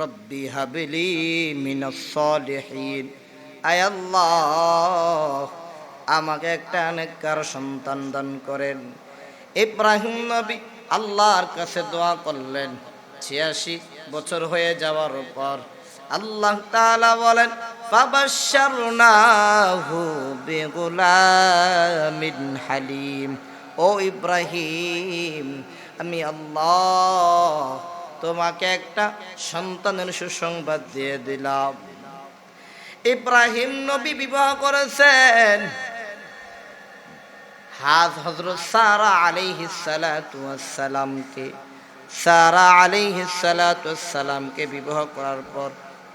রব্বি হাবলি সলিহিন। আয় আল্লাহ, আমাকে একটা নেককার সন্তান দান করেন। ইব্রাহিম নবী আল্লাহর কাছে দোয়া করলেন। ছিয়াশি বছর হয়ে যাওয়ার পর আল্লাহ তাআলা বলেন হালিম। ও ইব্রাহিম, আমি আল্লাহ তোমাকে একটা সন্তানের সুসংবাদ দিয়ে দিলাম। ইব্রাহিম নবী বিবাহ করেছেন। হাজ হজরত সারা সালামকে সারা সালামকে বিবাহ করার পর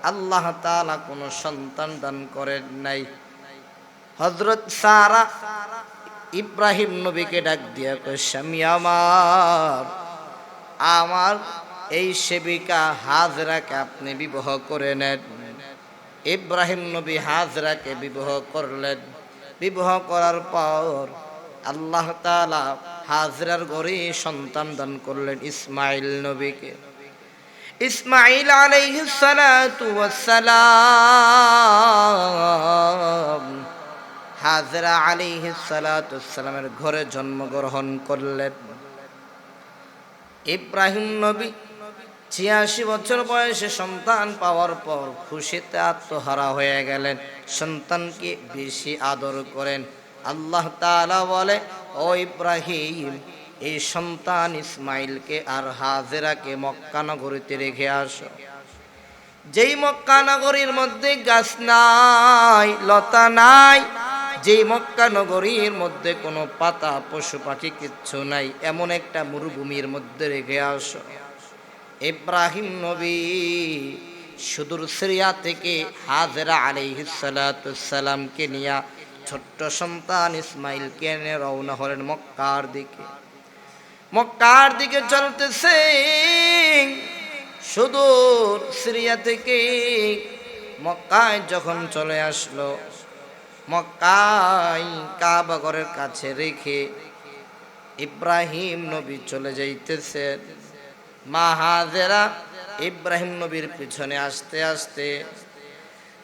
আল্লাহ তাআলা কোনো সন্তান দান করেন নাই। হজরত সারা ইব্রাহিম নবীকে ডাক দিয়া কয় আমার আমার এই সেবিকা হাজরাকে আপনি বিবাহ করে নেন। ইব্রাহিম নবী হাজরাকে বিবাহ করলেন। বিবাহ করার পর আল্লাহ তাআলা হাজরার ঘরে সন্তান দান করলেন ইসমাইল নবীকে। ইসমাইল আলাইহিস সালাতু ওয়াস হাজরা আলাইহিস সালাতু ঘরে জন্মগ্রহণ করলেন। ইব্রাহিম নবী ছিয়াশি বছর বয়সে সন্তান পাওয়ার পর খুশিতে আত্মহারা হয়ে গেলেন। সন্তানকে বেশি আদর করেন। আল্লাহ তাআলা বলে, ও ইব্রাহিম, এই সন্তান ইসমাইলকে আর হাজেরাকে মক্কা নগরীতে রেখে আসো। যেই মক্কা নগরীর মধ্যে গাছ নাই, লতা নাই, যেই মক্কা নগরীর মধ্যে কোনো পাতা, পশু পাখি কিচ্ছু নাই, এমন একটা মরুভূমির মধ্যে রেখে আসো। ইব্রাহিম নবী সুদূর সিরিয়া থেকে হাজরা আলী আলাইহিসালামকে নিয়ে ছোট্ট সন্তান ইসমাইলকে এনে রওনা হলেন মক্কার দিকে। মক্কার দিকে চলতেছে। সুদূর সিরিয়া থেকে মক্কায় যখন চলে আসলো, মক্কায় কাবাগরের কাছে রেখে ইব্রাহিম নবী চলে যাইতেছেন। মা হাজেরা ইব্রাহিম নবীর পিছনে আসতে আসতে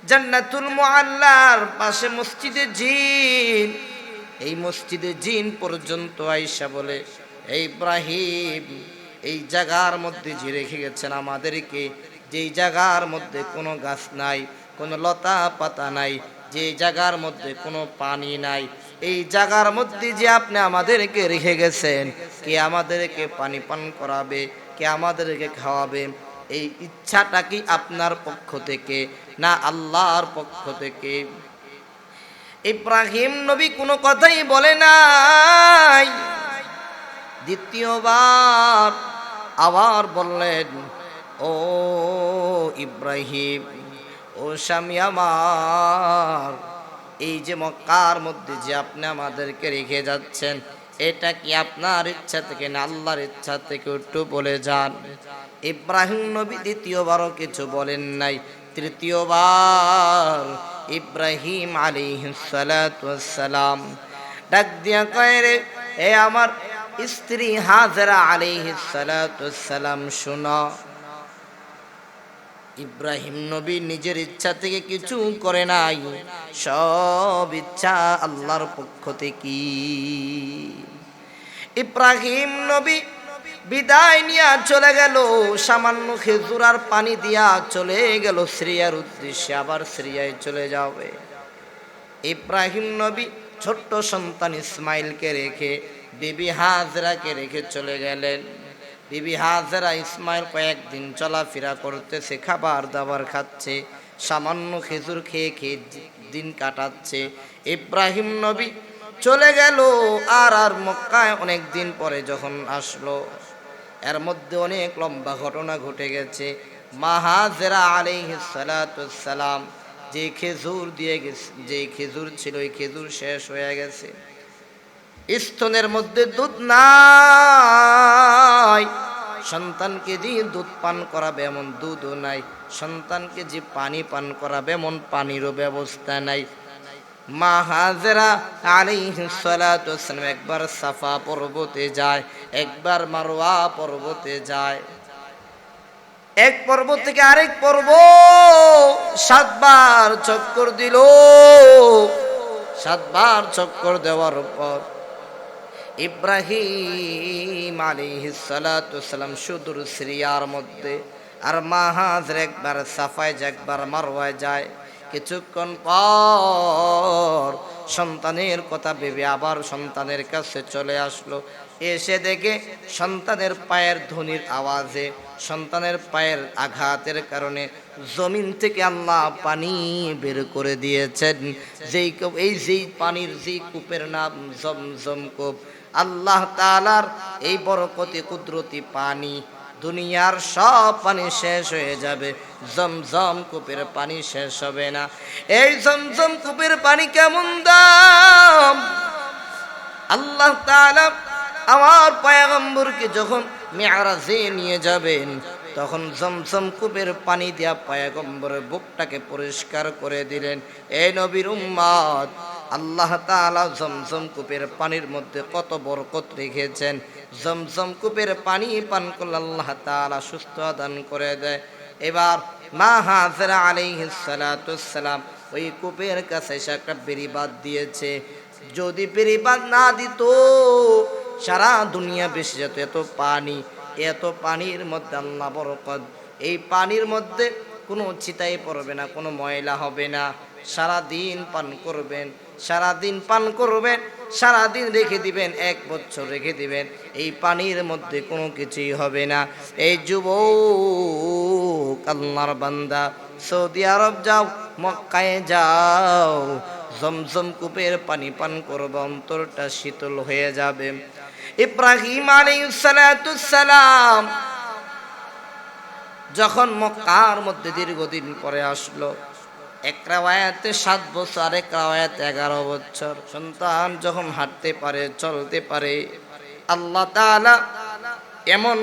জান্নাতুল মুআল্লার পাশে মসজিদে জিন, এই মসজিদে জিন পর্যন্ত আইসা বলে, এই ইব্রাহিম, এই জায়গার মধ্যে যে রেখে গেছেন আমাদেরকে যেই জায়গার মধ্যে কোনো গাছ নাই, কোনো লতা পাতা নাই, যে জায়গার মধ্যে কোনো পানি নাই, এই জায়গার মধ্যে যে আপনি আমাদেরকে রেখে গেছেন, কে আমাদেরকে পানি পান করাবে? কে আমাদেরকে খাওয়াবে। এই ইচ্ছাটা কি আপনার পক্ষ থেকে, না আল্লাহর পক্ষ থেকে। ইব্রাহিম নবী কোনো কথাই বলে নাই। দ্বিতীয়বার আবার বললেন, ও ইব্রাহিম, ও স্বামী আমার, এই যে মক্কার মধ্যে যে আপনি আমাদেরকে রেখে যাচ্ছেন এটা কি আপনার ইচ্ছা থেকে না আল্লাহর ইচ্ছা থেকে একটু বলে যান? ইব্রাহিম নবী দ্বিতীয়বারও কিছু বলেন নাই। তৃতীয়বার ইব্রাহিম আলী সালাম ডাক দিয়া কয় রে, এ আমার স্ত্রী হাজরা আলী সালাম শোনা। ইব্রাহিম নবী নিজের ইচ্ছা থেকে কিছু করে নাই। সব ইচ্ছা আল্লাহর পক্ষ থেকে। ইব্রাহিম নবী বিদায় নিয়ে চলে গেল। সামান্য খেজুর আর পানি দিয়া চলে গেল শ্রিয়ার উদ্দেশ্যে। আবার শ্রিয়ায় চলে যাবে। ইব্রাহিম নবী ছোট্ট সন্তান ইসমাইলকে রেখে, বিবি হাজরাকে রেখে চলে গেলেন। বিবি হাজরা ইসমাইল কয়েকদিন চলাফেরা করতেছে, খাবার দাবার খাচ্ছে, সামান্য খেজুর খেয়ে খেয়ে দিন কাটাচ্ছে। ইব্রাহিম নবী চলে গেল আর আর মক্কায় অনেক দিন পরে যখন আসলো। এর মধ্যে অনেক লম্বা ঘটনা ঘটে গেছে। মাহাজেরা আলিহালাম যে খেজুর দিয়ে গেছে, যে খেজুর ছিল, ওই খেজুর শেষ হয়ে গেছে। স্তনের মধ্যে দুধ নাই। সন্তানকে যে দুধ পান করাবে এমন দুধও নাই। সন্তানকে যে পানি পান করাবে এমন পানিরও ব্যবস্থা নাই। মা হাজরা আলাইহিসসালাম একবার সাফা পর্বতে যায়, একবার মারোয়া পর্বতে যায়। এক পর্বত থেকে আরেক পর্ব সাতবার চক্কর দিল। সাতবার চক্কর দেওয়ার পর ইব্রাহিম আলিহিসালাম সুদূর সিরিয়ার মধ্যে আর মাহাজের একবার সাফায় যায়, একবার মারওয়ায় যায়। কিছুক্ষণ পর সন্তানের কথা ভেবে আবার সন্তানের কাছে চলে আসলো। এসে দেখে সন্তানের পায়ের ধ্বনির আওয়াজে, সন্তানের পায়ের আঘাতের কারণে জমিন থেকে আল্লাহ পানি বের করে দিয়েছেন। যেই কূপ- এই যেই পানির যেই কূপের নাম জমজম কূপ, আল্লাহ তালার এই বরকতি, কুদরতি পানি দুনিয়ার সব পানি শেষ হয়ে যাবে। জমজম কূপের পানি শেষ হবে না। এই জমজম কূপের পানি কেমন দাম? আল্লাহ তাআলা আমার পায়গম্বরকে যখন মেয়ারাজে নিয়ে যাবেন, তখন জমজম কূপের পানি দিয়া পায়গম্বরের বুকটাকে পরিষ্কার করে দিলেন। এই নবীর উম্মাদ আল্লাহ তাআলা জমজম কূপের পানির মধ্যে কত বরকত রেখেছেন। জমজম কূপের পানি পান করলে আল্লাহ তাআলা সুস্থ দান করে দেয়। এবার মা হাজরা আলাইহিস সালাম ওই কূপের কাছে এসে একটা বেরিবাদ দিয়েছে। যদি বেরিবাদ না দিত, সারা দুনিয়া বেশি যেত। এত পানি, এত পানির মধ্যে আল্লাহ বরকত। এই পানির মধ্যে কোনো চিতাই পড়বে না, কোনো ময়লা হবে না। সারা দিন পান করবেন। সারা দিন পান করবেন সারা দিন রেখে দিবেন, এক বছর রেখে দিবেন। এই পানির মধ্যে কোনো কিছুই হবে না। এই যুবক, আল্লাহর বান্দা, সৌদি আরব যাও, মক্কায় যাও, জমজম কূপের পানি পান করবে, অন্তরটা শীতল হয়ে যাবে। ইব্রাহিম আলাইসালাম যখন মক্কার মধ্যে দীর্ঘদিন পরে আসলো এক রাওয়ায়াতে সাত বছর আরেক রাওয়ায়াতে এগারো বছর। সন্তান যখন হাঁটতে পারে, চলতে পারে, আল্লাহ তাআলা এমন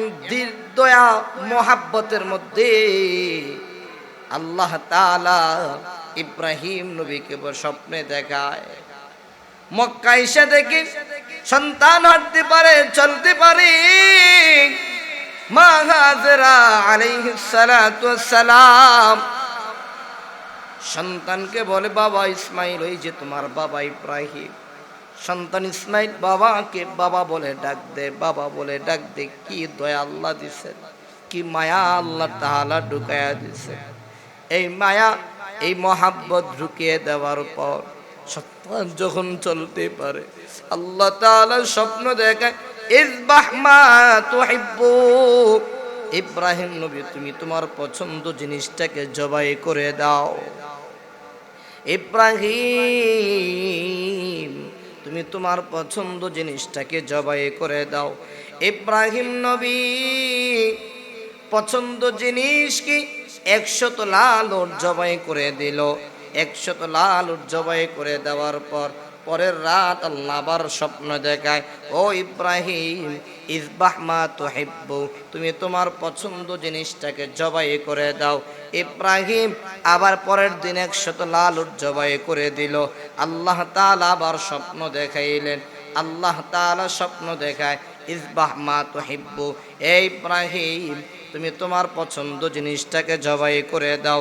দয়া মোহাব্বতের মধ্যে আল্লাহ তাআলা ইব্রাহিম নবীকে স্বপ্নে দেখায়। মক্কা এসে দেখি সন্তান হাঁটতে পারে, চলতে পারে। মা হাজরা আলাইহিস সালাম সন্তানকে বলে, বাবা ইসমাইল, ওই যে তোমার বাবা ইব্রাহিম। সন্তান ইসমাইল, বাবাকে বাবা বলে ডাক দে, বাবা বলে ডাক দে, কি দয়া আল্লাহ দিছে, কি মায়া আল্লাহ তাআলা ঢুকায়া দিছে। এই মায়া, এই মহাব্বত ঢুকিয়ে দেওয়ার পর সন্তান যখন চলতে পারে, আল্লাহ তাআলা স্বপ্ন দেখায়, ইসবাহ মা তুহিব্বু। ইব্রাহিম নবী, তুমি তোমার পছন্দ জিনিসটাকে জবাই করে দাও। ইব্রাহিম, তুমি তোমার পছন্দ জিনিসটাকে জবাই করে দাও। ইব্রাহিম নবী, পছন্দ জিনিস কি একশত লাল জবাই করে দিল। একশত লাল জবাই করে দেওয়ার পর পরের রাত আল্লাহ আবার স্বপ্ন দেখায়, ও ইব্রাহিম ইসবাহ মা তুহিব্বু, তুমি তোমার পছন্দ জিনিসটাকে জবাই করে দাও। ইব্রাহিম আবার পরের দিন একশত লাল জবাই করে দিল। আল্লাহ তাআলা আবার স্বপ্ন দেখাইলেন। আল্লাহ তাআলা স্বপ্ন দেখায় ইসবাহ মা তুহিব্বু এই ইব্রাহিম, তুমি তোমার পছন্দ জিনিসটাকে জবাই করে দাও।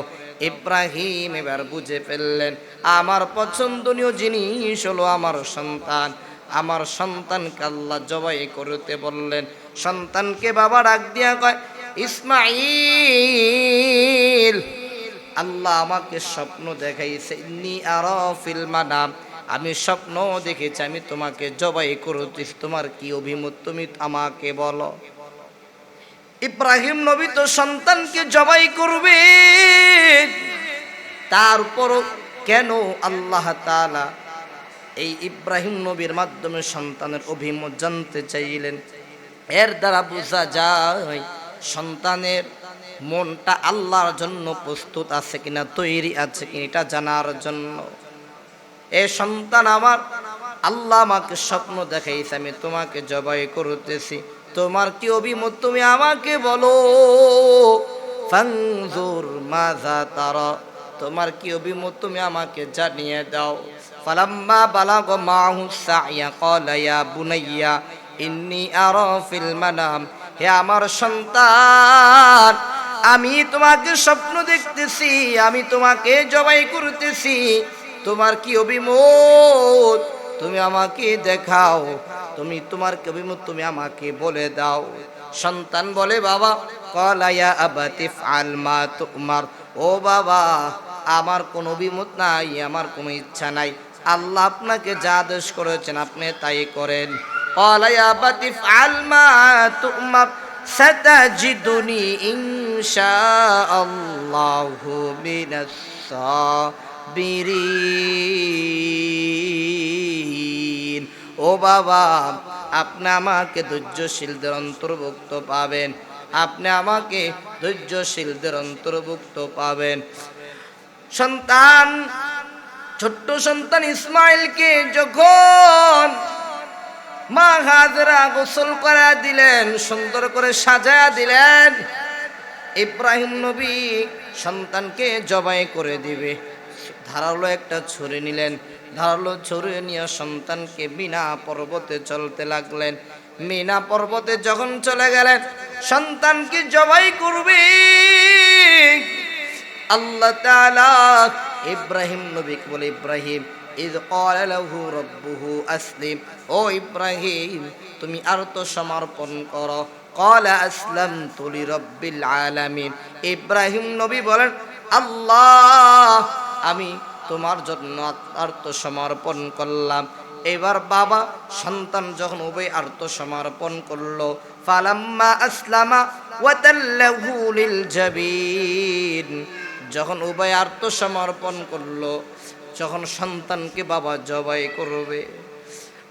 ইব্রাহিম এবার বুঝে ফেললেন, আমার পছন্দনীয় জিনিস হলো আমার সন্তান। আমার সন্তানকে আল্লাহ জবাই করতে বললেন, সন্তানকে বাবা ডাক দিয়া কয় ইসমাইল আল্লাহ আমাকে স্বপ্ন দেখাইছে, ইন্নি আর ফিল্মানাম আমি স্বপ্ন দেখেছি, আমি তোমাকে জবাই করতেছি। তোমার কি অভিমত তুমি আমাকে বলো? ইব্রাহিম নবী তো সন্তানকে জবাই করবে। তারপরও কেন আল্লাহ তাআলা এই ইব্রাহিম নবীর মাধ্যমে সন্তানের অভিমত জানতে চাইলেন? এর দ্বারা বোঝা যায়, সন্তানের মনটা আল্লাহর জন্য প্রস্তুত আছে কিনা, তৈরি আছে কিনা, এটা জানার জন্য। এ সন্তান আমার, আল্লাহ আমাকে স্বপ্ন দেখাইছে, আমি তোমাকে জবাই করতেছি। তোমার কি অভিমত? তুমি আমাকে বলো। ফাংজুর মাজা তারা। তোমার কি অভিমত? তুমি আমাকে জানিয়ে দাও। ফালাম্মা বালাগ মাহু সাইয়া ক্বালা ইয়া বুনাইয়া, ইন্নী আরা ফিল মানাম। হে আমার সন্তান, আমি তোমাকে স্বপ্ন দেখতেছি, আমি তোমাকে জবাই করতেছি। তোমার কি অভিমত? তুমি আমাকে দেখাও। তুমি তোমার কি অভিমত তুমি আমাকে বলে দাও সন্তান বলে বাবা কলাইয়া আবাতিফ আলমা তোমার ও বাবা আমার কোনো অভিমত নাই আমার কোনো ইচ্ছা নাই আল্লাহ আপনাকে যা আদেশ করেছেন আপনি তাই করেন কলাইয়া আবাতিফ আলমা তোমার ستجدني إن شاء الله من الصابرين ও বাবা, আপনি আমাকে ধৈর্যশীলদের অন্তর্ভুক্ত পাবেন। আপনি আমাকে ধৈর্যশীলদের অন্তর্ভুক্ত পাবেন। সন্তান, ছোট্ট সন্তান ইসমাইলকে যখন মা হাজরা গোসল করা দিলেন, সুন্দর করে সাজায়া দিলেন, ইব্রাহিম নবী সন্তানকে জবাই করে দিবে। ধারালো একটা ছুরি নিলেন। ধারালো ছড়িয়ে নিয়ে সন্তানকে বিনা পর্বতে চলতে লাগলেন। মিনা পর্বতে যখন চলে গেলেন সন্তানকে জবাই করবে? আল্লাহ তাআলা ইব্রাহিম নবীকে বলে, ইব্রাহিম, ইদ ক্বালাহু রাব্বুহু আসলিম। ও ইব্রাহিম, তুমি আর তো সমর্পণ করো। ক্বালা আসলামতু লিরাব্বিল আলামিন। ইব্রাহিম নবী বলেন, আল্লাহ, আমি তোমার জন্য আত্মসমর্পণ করলাম। এবার বাবা, সন্তান যখন উভয় আত্মসমর্পণ করল, ফালাম্মা আসলামা ওয়াতাল্লাহু লিল জাবিন। যখন উভয় আত্মসমর্পণ করল, যখন সন্তানকে বাবা জবাই করবে।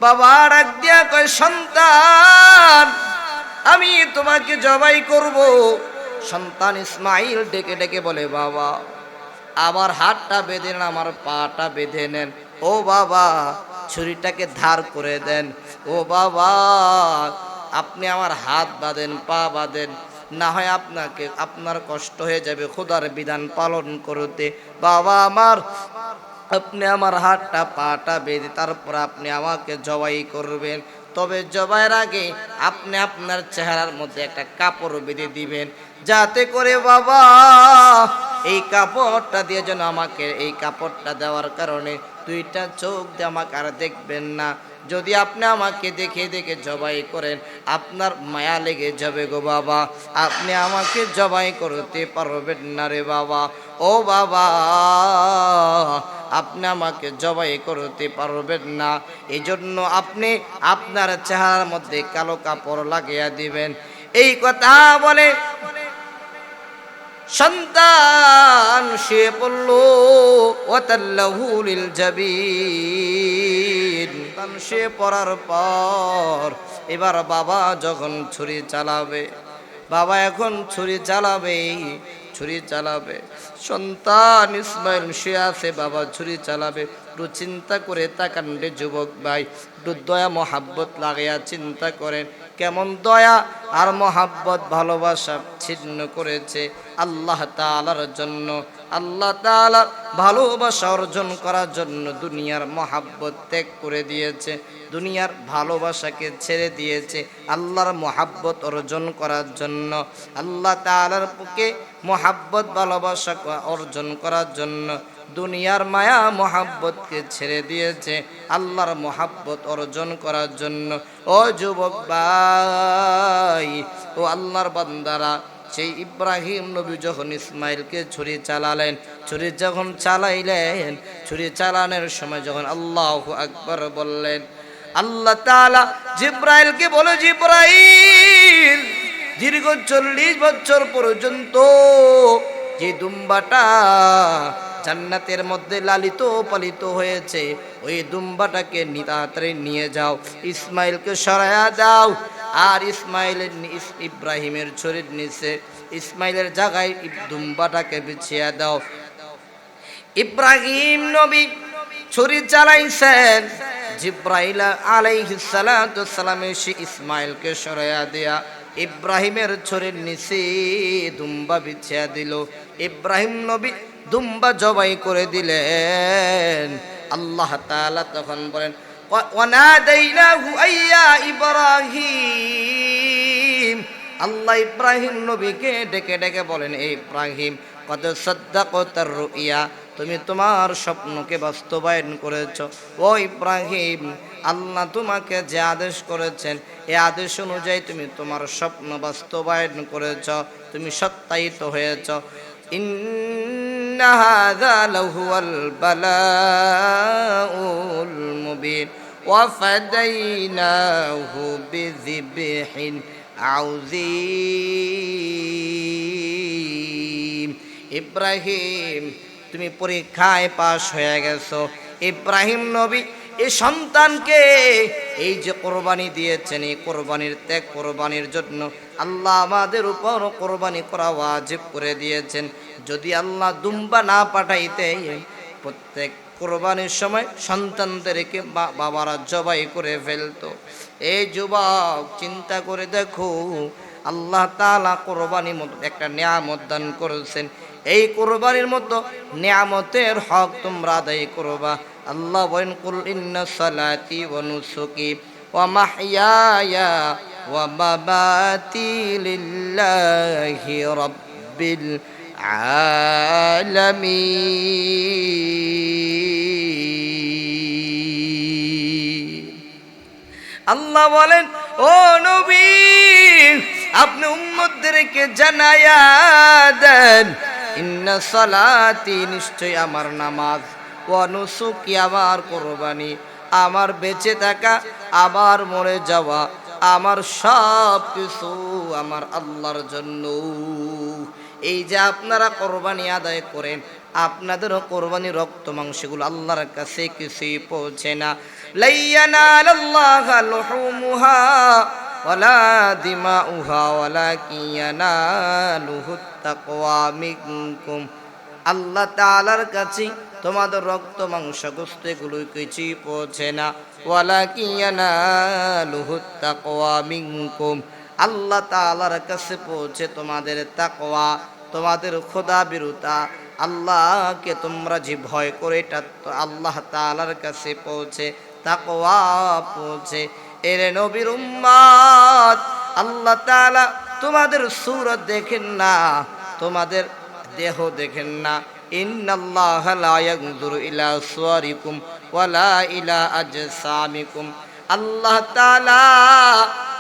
বাবা ডাক দিয়া কয়, সন্তান, আমি তোমাকে জবাই করব। সন্তান ইসমাইল ডেকে ডেকে বলে, বাবা আমার হাতটা বেঁধে নেন, আমার পাটা বেঁধে নেন। ও বাবা, ছুরিটাকে ধার করে দেন। ও বাবা, আপনি আমার হাত বাঁধেন, পা বাঁধেন। না হয় আপনাকে, আপনার কষ্ট হয়ে যাবে খোদার বিধান পালন করতে। বাবা আমার, আপনি আমার হাতটা, পাটা বেঁধে তারপর আপনি আমাকে জবাই করবেন। তবে জবাইয়ের আগে আপনি আপনার চেহারার মধ্যে একটা কাপড় বেঁধে দিবেন। যাতে করে বাবা এই কাপড়টা দিয়ে যেন আমাকে এই কাপড়টা দেওয়ার কারণে দুইটা চোখ দিয়ে আমাকে আর দেখবেন না। যদি আপনি আমাকে দেখে দেখে জবাই করেন, আপনার মায়া লেগে যাবে গো বাবা। আপনি আমাকে জবাই করতে পারবেন না রে বাবা। ও বাবা, আপনি আমাকে জবাই করতে পারবেন না। এই জন্য আপনি আপনার চেহারার মধ্যে কালো কাপড় লাগিয়ে দিবেন। এই কথা বলে সন্তান, সে পড়ল ওয়াতাল্লাহুলিল যাবি সে পড়ার পর এবার বাবা যখন ছুরি চালাবে, বাবা এখন ছুরি চালাবে ছুরি চালাবে। সন্তান ইসমাইল সে আছে, বাবা ছুরি চালাবে। একটু চিন্তা করে তাকান্ডে যুবক ভাই। একটু দয়া, মহাব্বত লাগাইয়া চিন্তা করেন। কেমন দয়া আর মহাব্বত ভালোবাসা ছিন্ন করেছে আল্লাহ তালার জন্য। আল্লাহ তালার ভালোবাসা অর্জন করার জন্য দুনিয়ার মহাব্বত ত্যাগ করে দিয়েছে। দুনিয়ার ভালোবাসাকে ছেড়ে দিয়েছে আল্লাহর মহাব্বত অর্জন করার জন্য। আল্লাহ তালার পক্ষে মহাব্বত, ভালোবাসা অর্জন করার জন্য। দুনিয়ার মায়া, মোহাব্বতকে ছেড়ে দিয়েছে আল্লাহর মহাব্বত অর্জন করার জন্য। ও যুবক ভাই, ও আল্লাহর বান্দারা, সেই ইব্রাহিম নবী যখন ইসমাইলকে ছুরি চালালেন, ছুরি যখন চালাইলেন, ছুরি চালানোর সময় যখন আল্লাহ আকবর বললেন, আল্লাহ তালা জিব্রাইলকে বলে, জিব্রাইল, দীর্ঘ চল্লিশ বছর পর্যন্ত যে দুম্বাটা জান্নাতের মধ্যে লালিত পালিত হয়েছে। ওই দুম্বাটাকে নি- তাড়াতাড়ি নিয়ে যাও, ইসমাইলকে সরায়া দাও। আর ইসমাইলের ইব্রাহিমের শরীর নিচে, ইসমাইলের জায়গায় দুম্বাটাকে বিছিয়ে দাও। ইব্রাহিম নবী ছুরি চালাইছেন। জিব্রাইল আলাইহিস সালাম এসে ইসমাইলকে সরাইয়া দেয়া। ইব্রাহিমের ছুরির নিচে দুম্বা বিছিয়া দিল। ইব্রাহিম নবী দুম্বা জবাই করে দিলেন। আল্লাহ তাআলা তখন বলেন ইব্রাহিম। আল্লাহ ইব্রাহিম নবীকে ডেকে ডেকে বলেন ইব্রাহিম কত শ্রদ্ধা তার রুইয়া তুমি তোমার স্বপ্নকে বাস্তবায়ন করেছ ও ইব্রাহিম আল্লাহ তোমাকে যে আদেশ করেছেন এই আদেশ অনুযায়ী তুমি তোমার স্বপ্ন বাস্তবায়ন করেছ তুমি সত্যায়িত হয়েছ إن هذا لهو البلاء المبين وفديناه بذبح عظيم ইব্রাহিম তুমি পরীক্ষায় পাশ হয়ে গেছো। ইব্রাহিম নবী এই সন্তানকে এই যে কোরবানি দিয়েছেন, এই কোরবানির ত্যাগ, কোরবানির জন্য আল্লাহ আমাদের উপর কোরবানি করা ওয়াজিব করে দিয়েছেন। যদি আল্লাহ দুম্বা না পাঠাইতে, প্রত্যেক কোরবানির সময় সন্তানদেরকে বাবারা জবাই করে ফেলতো। এই যুবক, চিন্তা করে দেখো, আল্লাহ তালা কোরবানির মতো একটা নিয়ামত দান করেছেন। এই কোরবানির মতো নিয়ামতের হক তোমরা আদায় করবা। আল্লাহ বলেন, কুল ইন্না সালাতি ওয়া নুসুকি ওয়া মাহইয়ায়া ওয়া মামাতি লিল্লাহি রাব্বিল আলামিন। আল্লাহ বলেন, ও নবী, আপনি উম্মতদেরকে জানায়া দেন ইন্না সালাতি নিশ্চয় আমার নামাজ। ও নুসুকি আমার কোরবানি। আমার বেঁচে থাকা আবার মরে যাওয়া, আমার সব কিছু আমার আল্লাহর জন্য। এই যে আপনারা কোরবানি আদায় করেন, আপনাদেরও কোরবানি রক্ত মাংসগুলো আল্লাহর কাছে কিছুই পৌঁছে না। লাইয়ানালাল্লাহ লুহুমুহা। ওয়ালা দিমাউহা ওয়ালাকিন ইয়ানালুহুত তাকওয়া মিনকুম। আল্লাহ তাআলার কাছে তোমাদের রক্ত মাংস গোস্ত এগুলো কিছুই পৌঁছে না। ওয়ালাকিন ইয়ানালুহুত তাকওয়া মিনকুম। আল্লাহ তাআলার কাছে পৌঁছে তোমাদের তাকওয়া, তোমাদের খোদা বিরুতা। আল্লাহকে তোমরা যে ভয় করে, এটা তো আল্লাহ তাআলার কাছে পৌঁছে, তাকওয়া পৌঁছে। এরে নবীর উম্মাদ, আল্লাহ তাআলা তোমাদের সুরত দেখেন না, তোমাদের দেহ দেখেন না। আল্লাহ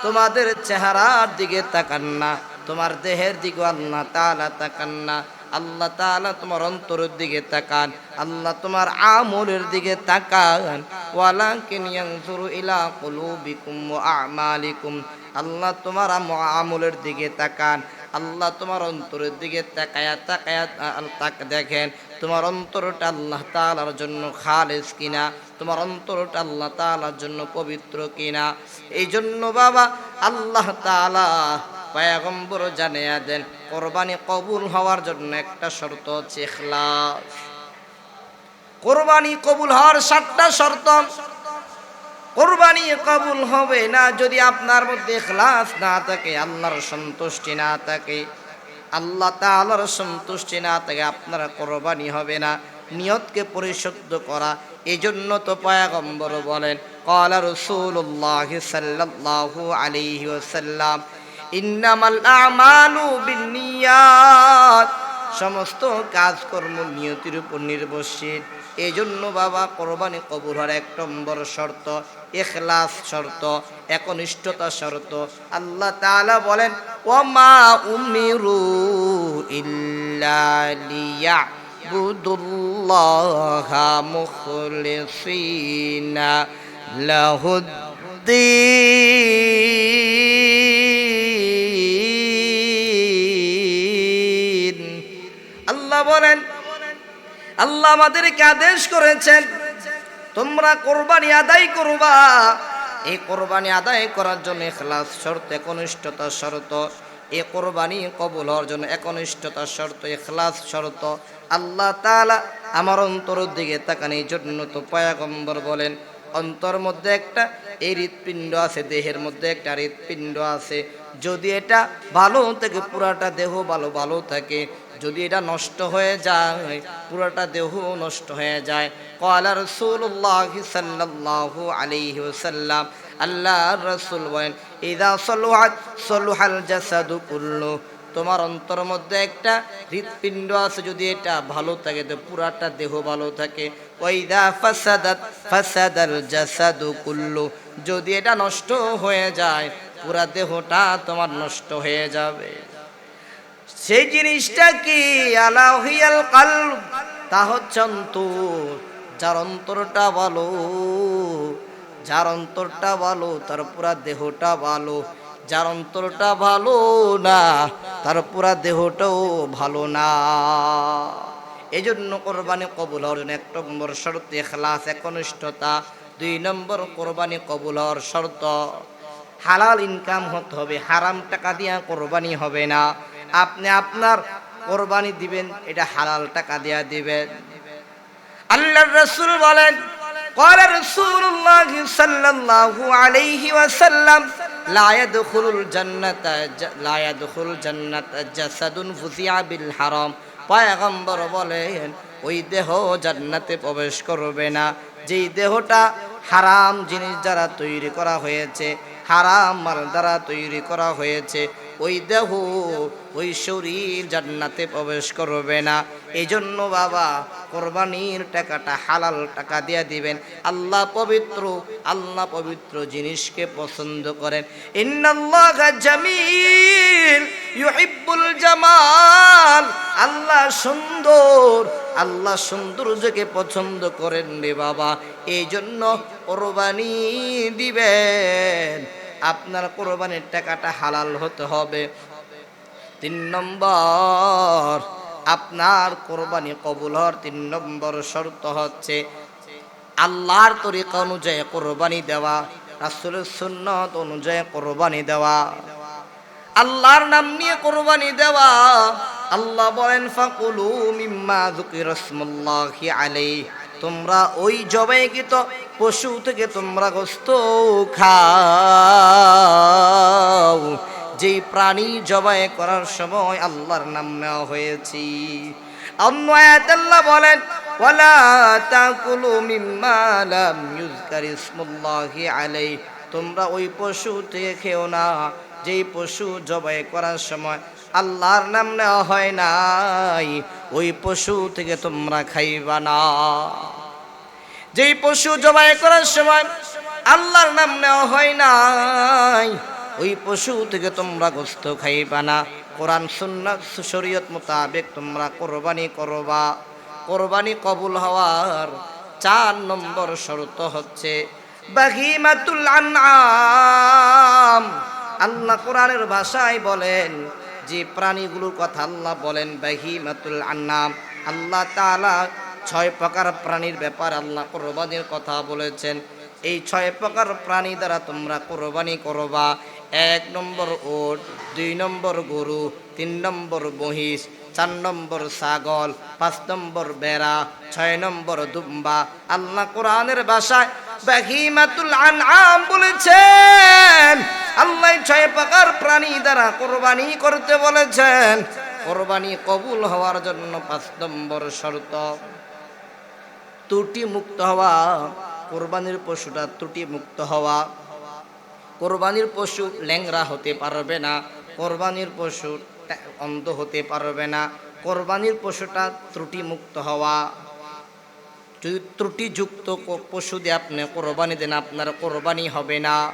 তোমাদের চেহারার দিকে তাকান না, তোমার দেহের দিকে আল্লাহ তাআলা তাকান না। আল্লাহ তাআলা তোমার অন্তরের দিকে তাকান, আল্লাহ তোমার আমলের দিকে তাকান। ওয়ালাকিন ইয়ানজুরু ইলা কুলুবিকুম ওয়া আমালিকুম। আল্লাহ তোমার আম- আমলের দিকে তাকান, আল্লাহ তোমার অন্তরের দিকে তাকায়া তাকায়া তাক দেখেন। তোমার অন্তরটা আল্লাহ তালার জন্য খালেস কিনা? তোমার অন্তরটা আল্লাহ তালার জন্য পবিত্র কিনা? এই জন্য বাবা, আল্লাহ তাআলা পয়গম্বর জানিয়ে দেন, কোরবানি কবুল হওয়ার জন্য একটা শর্ত হচ্ছে ইখলাস। কোরবানি কবুল হওয়ার সাতটা শর্ত। কোরবানি কবুল হবে না যদি আপনার মধ্যে ইখলাস না থাকে, আল্লাহর সন্তুষ্টি না থাকে। আল্লাহ তাআলার সন্তুষ্টি না থাকে, আপনার কোরবানি হবে না। নিয়তকে পরিশুদ্ধ করা। এই জন্য তো পয়াগম্বর বলেন, কলা রসুল্লাহ আলাইহি ওয়াসাল্লাম ইন্নামাল সমস্ত কাজকর্ম নিয়তির উপর নির্ভরশীল। এই জন্য বাবা, কোরবানি কবুল হওয়ার এক নম্বর শর্ত, এখলাস শর্ত, একনিষ্ঠতা শর্ত। আল্লাহ তাআলা বলেন ওমা উমিরু ইল্লা লিয়াবুদুল্লাহা মুখলিসিনা লাহুদ্দিন। বলেন, আল্লাহ আমাদেরকে আদেশ করেছেন, তোমরা কোরবানি আদায় করবা। এই কোরবানি আদায় করার জন্য এখলাস শর্ত, একনিষ্ঠতা শর্ত। এই কোরবানি কবুল হওয়ার জন্য একনিষ্ঠতা শর্ত এখলাস শর্ত। আল্লাহ তাআলা আমার অন্তরের দিকে তাকান, এই জন্য তো পয়াগম্বর বলেন, অন্তর মধ্যে একটা এই হৃৎপিণ্ড আছে, দেহের মধ্যে একটা হৃৎপিণ্ড আছে। যদি এটা ভালো থাকে, পুরাটা দেহ ভালো ভালো থাকে যদি এটা নষ্ট হয়ে যায়, পুরোটা দেহ নষ্ট হয়ে যায়। কলা রসুল্লাহ সাল্লাল্লাহু আলাইহি সাল্লাম আল্লাহ রসুল বলেন, ইদা সলুহাত সলুহাল জাসাদু কুল্লু। তোমার অন্তর মধ্যে একটা হৃৎপিণ্ড আছে, যদি এটা ভালো থাকে, তো পুরাটা দেহ ভালো থাকে। ওইদা ফাসাদাত, ফাসাদাল জাসাদু কুল্লু। যদি এটা নষ্ট হয়ে যায়, পুরা দেহটা তোমার নষ্ট হয়ে যাবে। সেই জিনিসটা কি? আলাহিয়াল কাল তা হচ্ছে অন্তর। যার অন্তরটা ভালো, যার অন্তরটা ভালো, তার পুরা দেহটা ভালো। যার অন্তরটা ভালো না, তার পুরা দেহটাও ভালো না। এই জন্য কোরবানি কবুল হওয়ার এক নম্বর শর্ত এখলাস একনিষ্ঠতা। দুই নম্বর, কোরবানি কবুল হওয়ার শর্ত। হালাল ইনকাম হতে হবে, হারাম টাকা দিয়া কোরবানি হবে না। আপনি আপনার কোরবানি দিবেন এটা হালাল টাকা দিয়া দিবেন আল্লাহ রসুল বলেন قال رسول الله صلى الله عليه وسلم لا يدخل الجنة لا يدخل الجنة جسد فزع بالحرام পয়গম্বর বলেন ওই দেহ জান্নাতে প্রবেশ করবে না যেই দেহটা হারাম জিনিস দ্বারা তৈরি করা হয়েছে হারাম মাল দ্বারা তৈরি করা হয়েছে ওই দেহ ওই শরীর জান্নাতে প্রবেশ করবে না। এই জন্য বাবা কোরবানির টাকাটা, হালাল টাকা দিয়ে দিবেন। আল্লাহ পবিত্র আল্লাহ পবিত্র জিনিসকে পছন্দ করেন। জামিল জামাল। আল্লাহ সুন্দর, আল্লাহ সৌন্দর্যকে পছন্দ করেন রে বাবা। এই জন্য কোরবানি দিবেন। আপনার কোরবানির টাকাটা হালাল হতে হবে। তিন নম্বর। আপনার কোরবানি কবুল হওয়ার তিন নম্বর শর্ত হচ্ছে আল্লাহর তরিকা অনুযায়ী কোরবানি দেওয়া, রাসুলের সুন্নত অনুযায়ী কোরবানি দেওয়া। আল্লাহর নাম নিয়ে কোরবানি দেওয়া। আল্লাহ বলেন, ফাকুলু মিম্মা যুকির রাসমাল্লাহি আলাইহি। তোমরা ওই জবাইকৃত পশু থেকে তোমরা গোস্ত খাও। যেই প্রাণী জবাই করার সময় আল্লাহর নাম নেওয়া হয়েছে। অন্য আল্লাহ বলেন, ওয়ালা তাকুলু মিম্মা লাম ইউজকার ইসমুল্লাহি আলাইহি। তোমরা ওই পশু থেকে খেও না। যেই পশু জবাই করার সময় আল্লাহর নাম নেওয়া হয় নাই, ওই পশু থেকে তোমরা খাইবা না। যেই পশু জবাই করার সময় আল্লাহর নাম নেওয়া হয় নাই ওই পশু থেকে তোমরা গোস্ত খাইবা না। কোরআন সুন্নাত শরীয়ত মোতাবেক তোমরা কোরবানি করবা। কোরবানি কবুল হওয়ার চার নম্বর শর্ত হচ্ছে বাহিমাতুল আনআম। আল্লাহ কোরআনের ভাষায় বলেন, যে প্রাণীগুলোর কথা আল্লাহ বলেন বাহিমাতুল আন্নাম আল্লাহ তাআলা ছয় প্রকার প্রাণীর ব্যাপার আল্লাহ কোরবানির কথা বলেছেন। এই ছয় প্রকার প্রাণী দ্বারা তোমরা কোরবানি করবা। এক নম্বর ওট, দুই নম্বর গরু, তিন নম্বর মহিষ, চার নম্বর ছাগল, পাঁচ নম্বর বেড়া, ছয় নম্বর দুম্বা। আল্লাহ কোরআনের ভাষায় বাহিমাতুল আনআম বলেছেন, আল্লাহ ছয় প্রকার প্রাণী দ্বারা কোরবানি করতে বলেছেন। কোরবানি কবুল হওয়ার জন্য পাঁচ নম্বর শর্ত ত্রুটি মুক্ত হওয়া, কোরবানির পশুটা ত্রুটি মুক্ত হওয়া। কোরবানির পশু ল্যাংরা হতে পারবে না, কোরবানির পশু অন্ধ হতে পারবে না, কোরবানির পশুটা ত্রুটি মুক্ত হওয়া। যদি ত্রুটিযুক্ত পশু দিয়ে আপনি কোরবানি দেন, আপনার কোরবানি হবে না।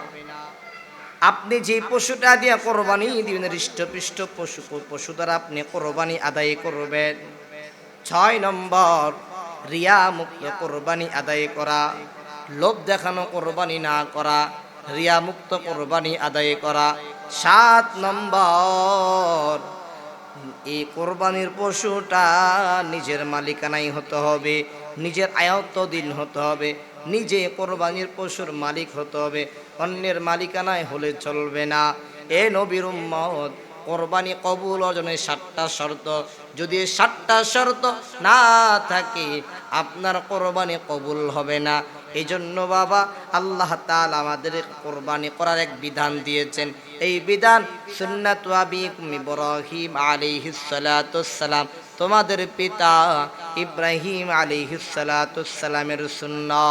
আপনি যে পশুটা দিয়ে কোরবানি দিবেন, হৃষ্টপৃষ্ট পশু পশু দ্বারা আপনি কোরবানি আদায় করবেন। ছয় নম্বর রিয়া মুক্ত কোরবানি আদায় করা। লোভ দেখানো কোরবানি না করা। রিয়া মুক্ত কোরবানি আদায় করা। সাত নম্বর, এই কোরবানির পশুটা নিজের মালিকানাই হতে হবে, নিজের আয়ত্তদিন হতে হবে, নিজে কোরবানির পশুর মালিক হতে হবে, অন্যের মালিকানায় হলে চলবে না। এ নবীর উম্মত, কোরবানি কবুল অর্জনের সাতটা শর্ত, যদি সাতটা শর্ত না থাকে, আপনার কোরবানি কবুল হবে না। এই জন্য বাবা, আল্লাহ তাল আমাদের কোরবানি করার এক বিধান দিয়েছেন। এই বিধান সুন্নাত আবিকুম ইব্রাহিম আলাইহিস তোমাদের পিতা ইব্রাহিম আলাইহিস সুন্না